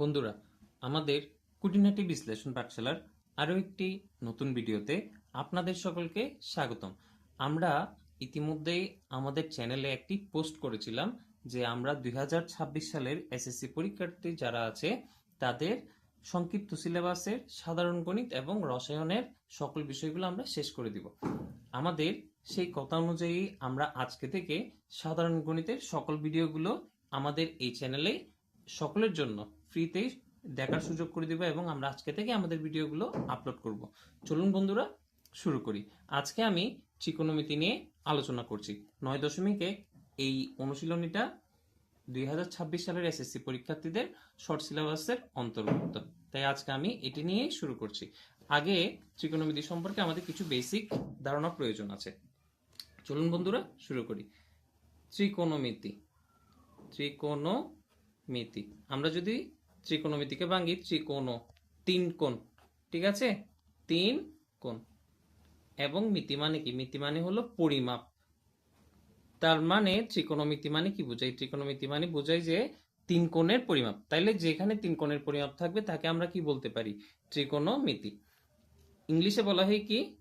বন্ধুরা, আমাদের কুটিনাটি বিশ্লেষণ পাঠশালার আরও একটি নতুন ভিডিওতে আপনাদের সকলকে স্বাগতম। আমরা ইতিমধ্যেই আমাদের চ্যানেলে একটি পোস্ট করেছিলাম যে আমরা দুই হাজার ছাব্বিশ সালের এসএসসি পরীক্ষার্থী যারা আছে, তাদের সংক্ষিপ্ত সিলেবাসের সাধারণ গণিত এবং রসায়নের সকল বিষয়গুলো আমরা শেষ করে দিব। আমাদের সেই কথা অনুযায়ী আমরা আজকে থেকে সাধারণ গণিতের সকল ভিডিওগুলো আমাদের এই চ্যানেলে সকলের জন্য ফ্রিতেই দেখার সুযোগ করে দিব এবং আমরা আজকে থেকে আমাদের ভিডিওগুলো আপলোড করব। চলুন বন্ধুরা, শুরু করি। আজকে আমি ত্রিকোণমিতি নিয়ে আলোচনা করছি। নয় দশমিক এই অনুশীলনীটা দুই হাজার ছাব্বিশ সালের এসএসসি পরীক্ষার্থীদের শর্ট সিলেবাসের অন্তর্ভুক্ত। তাই আজকে আমি এটি নিয়েই শুরু করছি। আগে ত্রিকোণমিতি সম্পর্কে আমাদের কিছু বেসিক ধারণা প্রয়োজন আছে। চলুন বন্ধুরা, শুরু করি। ত্রিকোণমিতি ত্রিকোণমিতি আমরা যদি ত্রিকোণমিতিকে ভাঙি, ত্রিকোণ তিন কোণ, ঠিক আছে? তিন কোণ। এবং মিতি মানে কি? মিতি মানে হলো পরিমাপ। তার মানে ত্রিকোণমিতি মানে কি বোঝায় ত্রিকোণমিতি মানে বোঝায় যে তিন কোণের পরিমাপ। তাইলে যেখানে তিন কোণের পরিমাপ থাকবে, তাকে আমরা কি বলতে পারি? ত্রিকোণমিতি। ইংলিশে বলা হয় কি?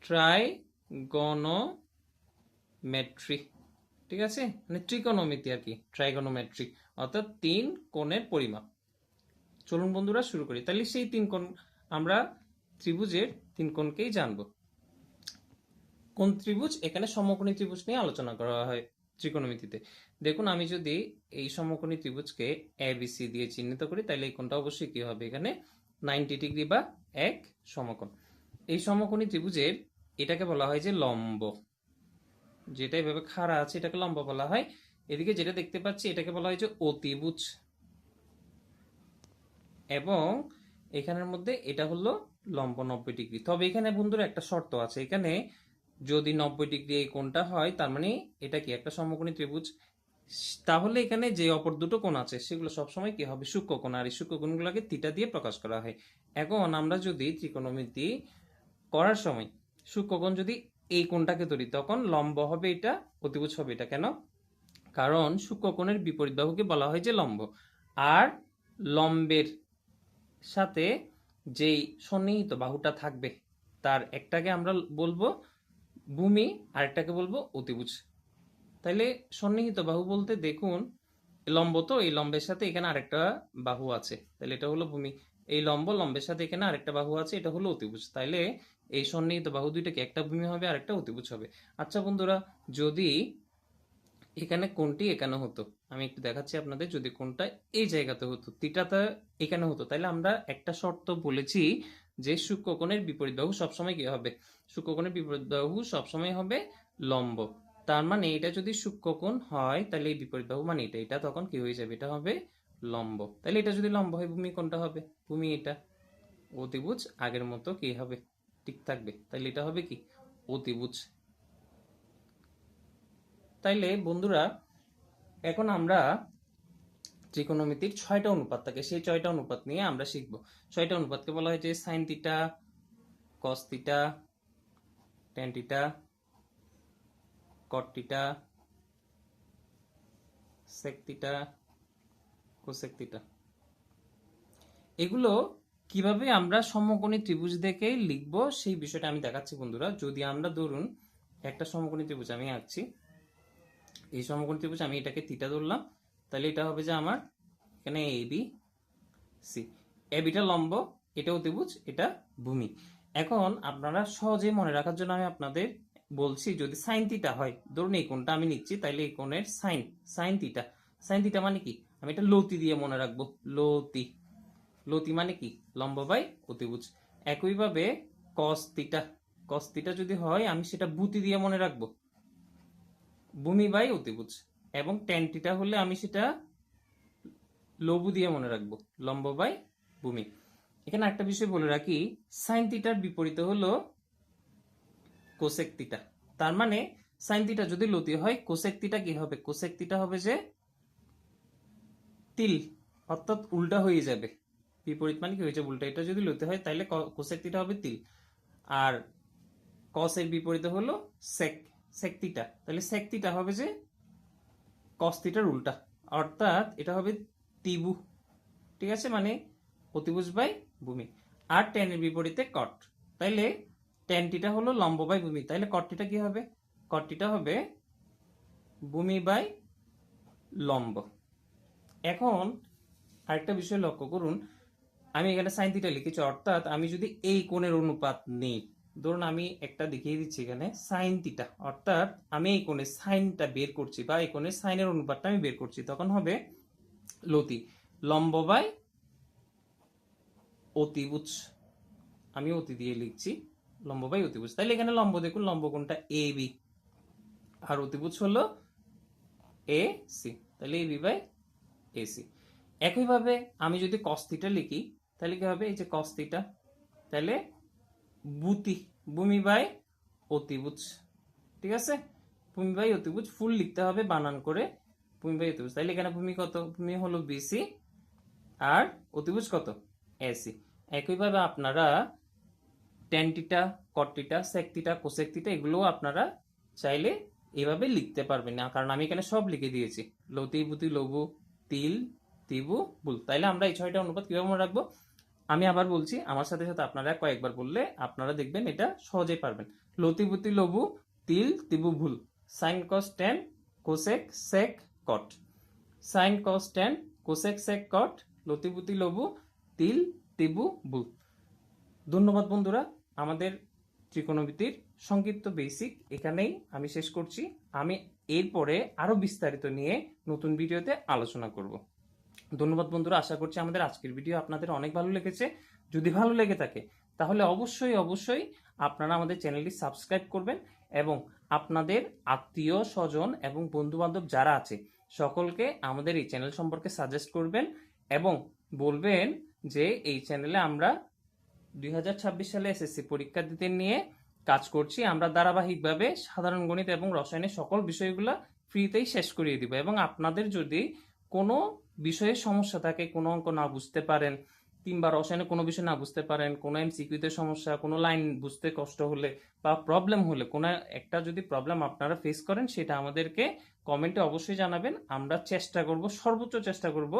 ট্রাইগনোমেট্রি ঠিক আছে? মানে ত্রিকোণমিতি আর কি ট্রাইগোনোমেট্রি অর্থাৎ তিন কোণের পরিমাপ। চলুন বন্ধুরা, শুরু করি। তাহলে সেই তিন কোণ, আমরা ত্রিভুজের তিন কোণকেই জানব। কোন ত্রিভুজ? এখানে সমকোণী ত্রিভুজ নিয়ে আলোচনা করা হয় ত্রিকোণমিতিতে দেখুন, আমি যদি এই সমকোণী ত্রিভুজকে এ বি সি দিয়ে চিহ্নিত করি, তাহলে এই কোণটা অবশ্যই কি হবে? এখানে নাইনটি ডিগ্রি বা এক সমকোণ। এই সমকোণী ত্রিভুজের, এটাকে বলা হয় যে লম্ব। যেটা এভাবে খাড়া আছে, এটাকে লম্বা বলা হয়। এদিকে যেটা দেখতে পাচ্ছি, এটাকে বলা হয় যে অতিভুজ। এবং এখানের মধ্যে এটা হলো লম্ব নব্বই ডিগ্রি। তবে এখানে বন্ধুরা একটা শর্ত আছে। এখানে যদি নব্বই ডিগ্রি এই কোণটা হয়, তার মানে এটা কি একটা সমকোণী ত্রিভুজ? তাহলে এখানে যে অপর দুটো কোণ আছে, সেগুলো সবসময় কি হবে? সূক্ষ্ম কোণ। আর এই সূক্ষ্ম কোণগুলোকে থিটা দিয়ে প্রকাশ করা হয়। এখন আমরা যদি ত্রিকোণমিতি করার সময় সূক্ষ্মকোণ যদি এই কোণটাকে ধরি, তখন লম্ব হবে এটা, অতিভুজ হবে এটা। কেন? কারণ সূক্ষ্মকোণের বিপরীত বাহুকে বলা হয় যে লম্ব। আর লম্বের সাথে যেই সন্নিহিত বাহুটা থাকবে, তার একটাকে আমরা বলব ভূমি, আরেকটাকে বলব অতিভুজ। তাইলে সন্নিহিত বাহু বলতে দেখুন, লম্ব তো, এই লম্বের সাথে এখানে আরেকটা বাহু আছে। তাহলে এটা হলো ভূমি। এই লম্ব লম্বের সাথে এখানে আরেকটা বাহু আছে, এটা হলো অতিভুজ। তাইলে এই সন্নিহিত বাহু দুইটাকে একটা ভূমি হবে আর একটা অতিভুজ হবে। আচ্ছা বন্ধুরা, যদি এখানে কোনটি এখানে হতো? আমি একটু দেখাচ্ছি আপনাদের, যদি কোনটা এই জায়গাতে হতো তিটাতে এখানে হতো, তাহলে আমরা একটা শর্ত বলেছি যে সূক্ষ্মকোণের বিপরীত বাহু সবসময় কি হবে? সূক্ষ্মকোণের বিপরীত বাহু সবসময় হবে লম্ব। তার মানে এটা যদি সূক্ষ্মকোণ হয়, তাহলে এই বিপরীত বাহু মানে এটা। এটা তখন কি হয়ে যাবে? এটা হবে লম্ব। তাহলে এটা যদি লম্ব হয়, ভূমি কোনটা হবে? ভূমি এটা। অতিভুজ আগের মতো কি হবে? ঠিক থাকবে। তাহলে এটা হবে কি? অতিভুজ। তাইলে বন্ধুরা, এখন আমরা ত্রিকোণমিতির ছয়টা অনুপাত থাকে, সেই ছয়টা অনুপাত নিয়ে আমরা শিখব। ছয়টা অনুপাতকে বলা হয় যে sine theta cos theta tan theta cot sec cosec এগুলো কীভাবে আমরা সমকোণী ত্রিভুজ দেখে লিখব সেই বিষয়টা আমি দেখাচ্ছি বন্ধুরা। যদি আমরা ধরুন একটা সমকোণী ত্রিভুজ আমি আঁকছি, এই সমকোণী ত্রিভুজ আমি এটাকে থিটা ধরলাম, তাহলে এটা হবে যে আমার এখানে A B C A beta লম্ব এটা অতিভুজ এটা ভূমি। এখন আপনারা সহজে মনে রাখার জন্য আমি আপনাদের বলছি, যদি সাইন থিটা হয়, ধরুন এই কোণটা আমি নিচ্ছি তাইলে এই কোণের sine sine theta sine theta মানে কি? আমি এটা লতি দিয়ে মনে রাখব, লতি। লতি মানে কি? লম্ব বাই অতিভুজ। একইভাবে কস থিটা যদি হয়, আমি সেটা ভূতি দিয়ে মনে রাখব। ভূমি বাই অতিভুজ। এবং টেন থিটা হলে আমি সেটা লঘু দিয়ে মনে রাখব, লম্ব বাই ভূমি। এখানে একটা বিষয় বলে রাখি সাইন থিটার বিপরীতে হলো কোসেক তার মানে সাইন থিটা যদি লতি হয় কোসেক থিটা কি হবে? কোসেক হবে যে তিল, অর্থাৎ উল্টা হয়ে যাবে। বিপরীত মানে কি হয়েছে? উল্টা এটা যদি লতি হয় তাহলে কোসেক থিটা হবে তিল আর কসের বিপরীতে হলো সেক সেক থিটা তাহলে সেক থিটা হবে যে কস থিটার উল্টা। অর্থাৎ এটা হবে তিবু ঠিক আছে? মানে অতিভুজ বাই ভূমি। আর টেনের বিপরীতে কট তাইলে টেনটিটা হলো লম্ব বাই ভূমি। তাইলে কটটিটা কি হবে? কটটিটা হবে ভূমি বাই লম্ব। এখন আরেকটা বিষয় লক্ষ্য করুন। আমি এখানে সাইন থিটা লিখেছি, অর্থাৎ আমি যদি এই কোণের অনুপাত নিই, ধরুন আমি একটা দেখিয়ে দিচ্ছি এখানে সাইন থিটা অর্থাৎ আমি এই কোণে সাইনটা বের করছি বা এই কোণের সাইনের অনুপাতটা আমি বের করছি, তখন হবে লতি, লম্ব বাই অতিভুজ। আমি অতি দিয়ে লিখছি, লম্ব বাই অতিভুজ তাহলে এখানে লম্ব দেখুন, লম্ব কোণটা এ বি আর অতিভুজ হলো এ সি তাহলে A B by A C একইভাবে আমি যদি কস্তিটা লিখি তাহলে কি হবে? এই যে কস্তিটা তাহলে বুতি ভূমি বাই অতিভুজ, ঠিক আছে? ভূমি বাই অতিভুজ ফুল লিখতে হবে বানান করে ভূমি বাই অতিভুজ। তাহলে এখানে ভূমি কত? ভূমি হলো বিসি আর অতিভুজ কত? এসি একইভাবে আপনারা টেনটিটা কটটিটা সেকটিটা কোসেকটিটা এগুলোও আপনারা চাইলে এভাবে লিখতে পারবেন না, কারণ আমি এখানে সব লিখে দিয়েছি। লতি বুতি লঘু তিল তিবু বুল তাইলে আমরা এই ছয়টা অনুপাত কীভাবে মনে রাখব? আমি আবার বলছি, আমার সাথে সাথে আপনারা কয়েকবার বললে আপনারা দেখবেন এটা সহজেই পারবেন। লতিপুতি লবু তিল তিবু ভুল sine cos tan, cosec, sec, cot. Sine cos tan, cosec, sec, cot. লতিপুতি লবু তিল তিবু ভুল ধন্যবাদ বন্ধুরা, আমাদের ত্রিকোণমিতির সংক্ষিপ্ত বেসিক এখানেই আমি শেষ করছি। আমি এরপরে আরও বিস্তারিত নিয়ে নতুন ভিডিওতে আলোচনা করব। ধন্যবাদ বন্ধুরা, আশা করছি আমাদের আজকের ভিডিও আপনাদের অনেক ভালো লেগেছে। যদি ভালো লেগে থাকে, তাহলে অবশ্যই অবশ্যই আপনারা আমাদের চ্যানেলটি সাবস্ক্রাইব করবেন এবং আপনাদের আত্মীয় স্বজন এবং বন্ধু বান্ধব যারা আছে, সকলকে আমাদের এই চ্যানেল সম্পর্কে সাজেস্ট করবেন এবং বলবেন যে এই চ্যানেলে আমরা দুই হাজার ছাব্বিশ সালে এসএসসি পরীক্ষার্থীদের নিয়ে কাজ করছি। আমরা ধারাবাহিকভাবে সাধারণ গণিত এবং রসায়নের সকল বিষয়গুলো ফ্রিতেই শেষ করিয়ে দিব এবং আপনাদের যদি কোনো বিষয়ে সমস্যা থাকে, কোনো অঙ্ক না বুঝতে পারেন, কিংবা রসায়নে কোনো বিষয় না বুঝতে পারেন, কোনো এমসিকিউতে সমস্যা, কোনো লাইন বুঝতে কষ্ট হলে বা প্রবলেম হলে, কোনো একটা যদি প্রবলেম আপনারা ফেস করেন, সেটা আমাদেরকে কমেন্টে অবশ্যই জানাবেন। আমরা চেষ্টা করব, সর্বোচ্চ চেষ্টা করব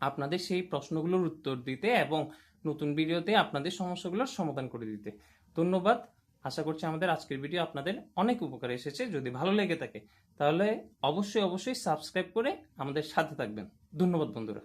আপনাদের সেই প্রশ্নগুলোর উত্তর দিতে এবং নতুন ভিডিওতে আপনাদের সমস্যাগুলোর সমাধান করে দিতে। ধন্যবাদ। আশা করছি আমাদের আজকের ভিডিও আপনাদের অনেক উপকারে এসেছে। যদি ভালো লেগে থাকে, তাহলে অবশ্যই অবশ্যই সাবস্ক্রাইব করে আমাদের সাথে থাকবেন। ধন্যবাদ বন্ধুরা।